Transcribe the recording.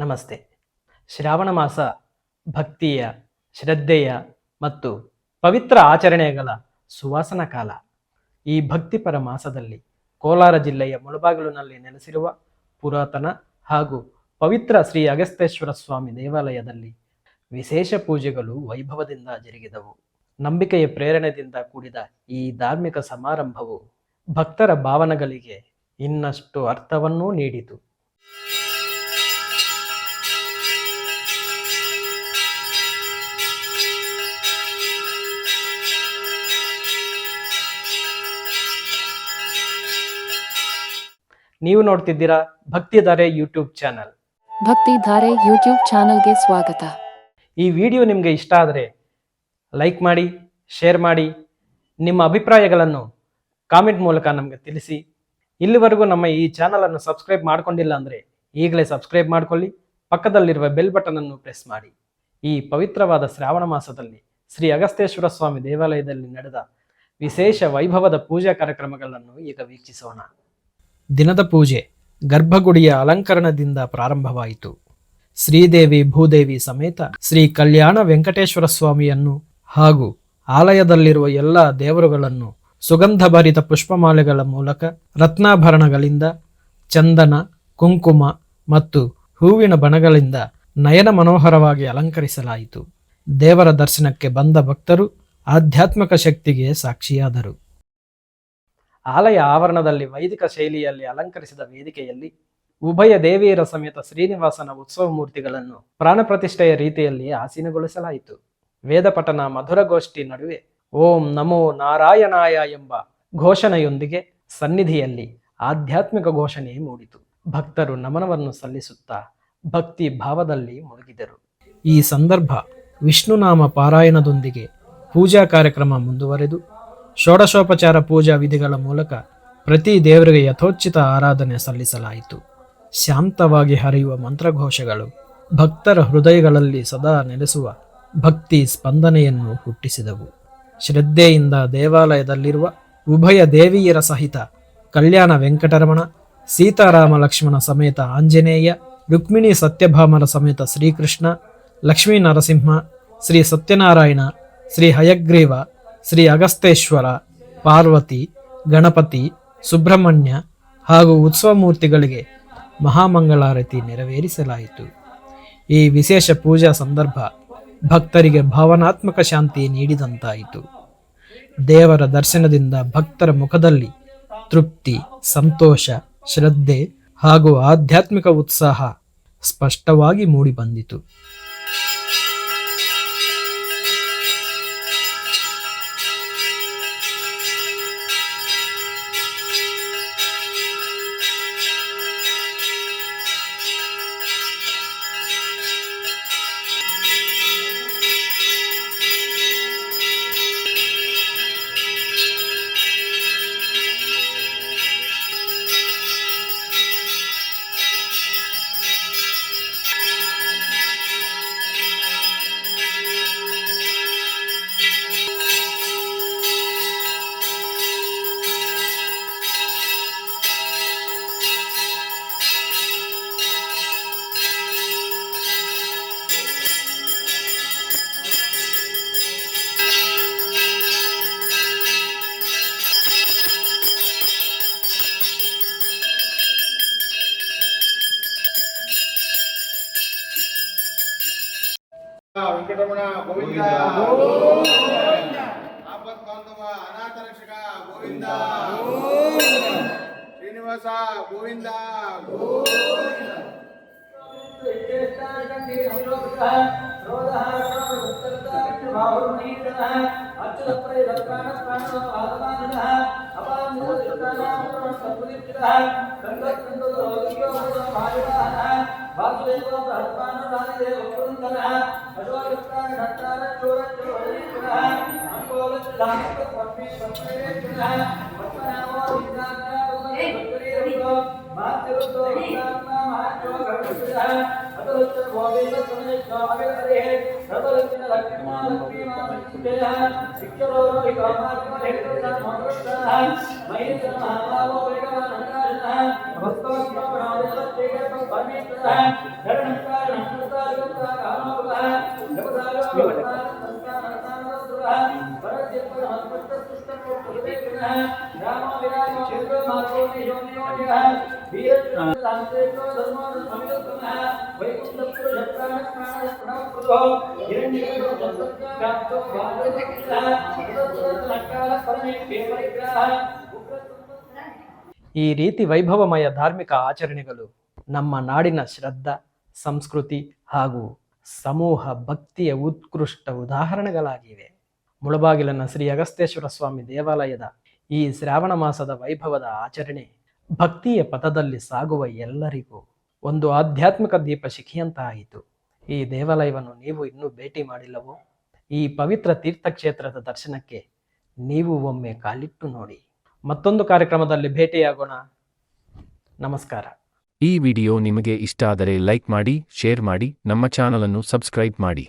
ನಮಸ್ತೆ. ಶ್ರಾವಣ ಮಾಸ ಭಕ್ತಿಯ, ಶ್ರದ್ಧೆಯ ಮತ್ತು ಪವಿತ್ರ ಆಚರಣೆಗಳ ಸುವಾಸನ ಕಾಲ. ಈ ಭಕ್ತಿಪರ ಮಾಸದಲ್ಲಿ ಕೋಲಾರ ಜಿಲ್ಲೆಯ ಮುಳಬಾಗಿಲಿನಲ್ಲಿ ನೆಲೆಸಿರುವ ಪುರಾತನ ಹಾಗೂ ಪವಿತ್ರ ಶ್ರೀ ಅಗಸ್ತೇಶ್ವರ ಸ್ವಾಮಿ ದೇವಾಲಯದಲ್ಲಿ ವಿಶೇಷ ಪೂಜೆಗಳು ವೈಭವದಿಂದ ಜರುಗಿದವು. ನಂಬಿಕೆಯ ಪ್ರೇರಣೆಯಿಂದ ಕೂಡಿದ ಈ ಧಾರ್ಮಿಕ ಸಮಾರಂಭವು ಭಕ್ತರ ಭಾವನೆಗಳಿಗೆ ಇನ್ನಷ್ಟು ಅರ್ಥವನ್ನೂ ನೀಡಿತು. ನೀವು ನೋಡ್ತಿದ್ದೀರಾ ಭಕ್ತಿಧಾರೆ ಯೂಟ್ಯೂಬ್ ಚಾನಲ್. ಭಕ್ತಿ ಧಾರೆ ಯೂಟ್ಯೂಬ್ ಚಾನಲ್ಗೆ ಸ್ವಾಗತ. ಈ ವಿಡಿಯೋ ನಿಮಗೆ ಇಷ್ಟ ಆದರೆ ಲೈಕ್ ಮಾಡಿ ಶೇರ್ ಮಾಡಿ ನಿಮ್ಮ ಅಭಿಪ್ರಾಯಗಳನ್ನು ಕಾಮೆಂಟ್ ಮೂಲಕ ನಮಗೆ ತಿಳಿಸಿ. ಇಲ್ಲಿವರೆಗೂ ನಮ್ಮ ಈ ಚಾನಲನ್ನು ಸಬ್ಸ್ಕ್ರೈಬ್ ಮಾಡ್ಕೊಂಡಿಲ್ಲ ಅಂದರೆ ಈಗಲೇ ಸಬ್ಸ್ಕ್ರೈಬ್ ಮಾಡ್ಕೊಳ್ಳಿ ಪಕ್ಕದಲ್ಲಿರುವ ಬೆಲ್ ಬಟನ್ ಅನ್ನು ಪ್ರೆಸ್ ಮಾಡಿ. ಈ ಪವಿತ್ರವಾದ ಶ್ರಾವಣ ಮಾಸದಲ್ಲಿ ಶ್ರೀ ಅಗಸ್ತೇಶ್ವರ ಸ್ವಾಮಿ ದೇವಾಲಯದಲ್ಲಿ ನಡೆದ ವಿಶೇಷ ವೈಭವದ ಪೂಜಾ ಕಾರ್ಯಕ್ರಮಗಳನ್ನು ಈಗ ವೀಕ್ಷಿಸೋಣ. ದಿನದ ಪೂಜೆ ಗರ್ಭಗುಡಿಯ ಅಲಂಕರಣದಿಂದ ಪ್ರಾರಂಭವಾಯಿತು. ಶ್ರೀದೇವಿ ಭೂದೇವಿ ಸಮೇತ ಶ್ರೀ ಕಲ್ಯಾಣ ವೆಂಕಟೇಶ್ವರ ಸ್ವಾಮಿಯನ್ನು ಹಾಗೂ ಆಲಯದಲ್ಲಿರುವ ಎಲ್ಲ ದೇವರುಗಳನ್ನು ಸುಗಂಧಭರಿತ ಪುಷ್ಪಮಾಲೆಗಳ ಮೂಲಕ ರತ್ನಾಭರಣಗಳಿಂದ ಚಂದನ, ಕುಂಕುಮ ಮತ್ತು ಹೂವಿನ ಬಣಗಳಿಂದ ನಯನ ಮನೋಹರವಾಗಿ ಅಲಂಕರಿಸಲಾಯಿತು. ದೇವರ ದರ್ಶನಕ್ಕೆ ಬಂದ ಭಕ್ತರು ಆಧ್ಯಾತ್ಮಿಕ ಶಕ್ತಿಗೆ ಸಾಕ್ಷಿಯಾದರು. ಆಲಯ ಆವರಣದಲ್ಲಿ ವೈದಿಕ ಶೈಲಿಯಲ್ಲಿ ಅಲಂಕರಿಸಿದ ವೇದಿಕೆಯಲ್ಲಿ ಉಭಯ ದೇವಿಯರ ಸಮೇತ ಶ್ರೀನಿವಾಸನ ಉತ್ಸವ ಮೂರ್ತಿಗಳನ್ನು ಪ್ರಾಣ ಪ್ರತಿಷ್ಠೆಯ ರೀತಿಯಲ್ಲಿ ಆಸೀನಗೊಳಿಸಲಾಯಿತು. ವೇದ ಪಠನ ಮಧುರಗೋಷ್ಠಿ ನಡುವೆ ಓಂ ನಮೋ ನಾರಾಯಣಾಯ ಎಂಬ ಘೋಷಣೆಯೊಂದಿಗೆ ಸನ್ನಿಧಿಯಲ್ಲಿ ಆಧ್ಯಾತ್ಮಿಕ ಘೋಷಣೆ ಮೂಡಿತು. ಭಕ್ತರು ನಮನವನ್ನು ಸಲ್ಲಿಸುತ್ತಾ ಭಕ್ತಿ ಭಾವದಲ್ಲಿ ಮುಳುಗಿದರು. ಈ ಸಂದರ್ಭ ವಿಷ್ಣುನಾಮ ಪಾರಾಯಣದೊಂದಿಗೆ ಪೂಜಾ ಕಾರ್ಯಕ್ರಮ ಮುಂದುವರೆದು ಷೋಡಶೋಪಚಾರ ಪೂಜಾ ವಿಧಿಗಳ ಮೂಲಕ ಪ್ರತಿ ದೇವರಿಗೆ ಯಥೋಚಿತ ಆರಾಧನೆ ಸಲ್ಲಿಸಲಾಯಿತು. ಶಾಂತವಾಗಿ ಹರಿಯುವ ಮಂತ್ರಘೋಷಗಳು ಭಕ್ತರ ಹೃದಯಗಳಲ್ಲಿ ಸದಾ ನೆಲೆಸುವ ಭಕ್ತಿ ಸ್ಪಂದನೆಯನ್ನು ಹುಟ್ಟಿಸಿದವು. ಶ್ರದ್ಧೆಯಿಂದ ದೇವಾಲಯದಲ್ಲಿರುವ ಉಭಯ ದೇವಿಯರ ಸಹಿತ ಕಲ್ಯಾಣ ವೆಂಕಟರಮಣ, ಸೀತಾರಾಮ ಲಕ್ಷ್ಮಣ ಸಮೇತ ಆಂಜನೇಯ, ರುಕ್ಮಿಣಿ ಸತ್ಯಭಾಮರ ಸಮೇತ ಶ್ರೀಕೃಷ್ಣ, ಲಕ್ಷ್ಮೀ ನರಸಿಂಹ, ಶ್ರೀ ಸತ್ಯನಾರಾಯಣ, ಶ್ರೀ ಹಯಗ್ರೀವ ಶ್ರೀ ಅಗಸ್ತೇಶ್ವರ ಪಾರ್ವತಿ, ಗಣಪತಿ, ಸುಬ್ರಹ್ಮಣ್ಯ ಹಾಗೂ ಉತ್ಸವ ಮೂರ್ತಿಗಳಿಗೆ ಮಹಾಮಂಗಳಾರತಿ ನೆರವೇರಿಸಲಾಯಿತು. ಈ ವಿಶೇಷ ಪೂಜಾ ಸಂದರ್ಭ ಭಕ್ತರಿಗೆ ಭಾವನಾತ್ಮಕ ಶಾಂತಿ ನೀಡಿದಂತಾಯಿತು. ದೇವರ ದರ್ಶನದಿಂದ ಭಕ್ತರ ಮುಖದಲ್ಲಿ ತೃಪ್ತಿ, ಸಂತೋಷ, ಶ್ರದ್ಧೆ ಹಾಗೂ ಆಧ್ಯಾತ್ಮಿಕ ಉತ್ಸಾಹ ಸ್ಪಷ್ಟವಾಗಿ ಮೂಡಿಬಂದಿತು. వెంకటరమణ గోవింద. ఆపత్ బాంధవ అనాథ రక్షక గోవింద. శ్రీనివాస గోవింద. అర్జున ప్రయోగాన ప్రాణ ఆదమాన అపాన సంపుదిత వాసుదేవ బ్రహ్మాను రాజదేవ పురందర అశ్వగుప్తాన ఘట్టార చూరచు హరిపుర అంగోల లాభక పద్మే పద్మే పుర పద్మనామ విద్యార్థ పురందరో ಈ ರೀತಿ ವೈಭವಮಯ ಧಾರ್ಮಿಕ ಆಚರಣೆಗಳು ನಮ್ಮ ನಾಡಿನ ಶ್ರದ್ಧಾ, ಸಂಸ್ಕೃತಿ ಹಾಗೂ ಸಮೂಹ ಭಕ್ತಿಯ ಉತ್ಕೃಷ್ಟ ಉದಾಹರಣೆಗಳಾಗಿವೆ. ಮುಳಬಾಗಿಲನ ಶ್ರೀ ಅಗಸ್ತೇಶ್ವರ ಸ್ವಾಮಿ ದೇವಾಲಯದ ಈ ಶ್ರಾವಣ ಮಾಸದ ವೈಭವದ ಆಚರಣೆ ಭಕ್ತಿಯ ಪಥದಲ್ಲಿ ಸಾಗುವ ಎಲ್ಲರಿಗೂ ಒಂದು ಆಧ್ಯಾತ್ಮಿಕ ದೀಪ ಶಿಖಿಯಂತಾಯಿತು. ಈ ದೇವಾಲಯವನ್ನು ನೀವು ಇನ್ನೂ ಭೇಟಿ ಮಾಡಿಲ್ಲವೋ? ಈ ಪವಿತ್ರ ತೀರ್ಥಕ್ಷೇತ್ರದ ದರ್ಶನಕ್ಕೆ ನೀವು ಒಮ್ಮೆ ಕಾಲಿಟ್ಟು ನೋಡಿ. ಮತ್ತೊಂದು ಕಾರ್ಯಕ್ರಮದಲ್ಲಿ ಭೇಟಿಯಾಗೋಣ. ನಮಸ್ಕಾರ. ಈ ವಿಡಿಯೋ ನಿಮಗೆ ಇಷ್ಟ ಆದರೆ ಲೈಕ್ ಮಾಡಿ ಶೇರ್ ಮಾಡಿ ನಮ್ಮ ಚಾನಲನ್ನು ಸಬ್ಸ್ಕ್ರೈಬ್ ಮಾಡಿ.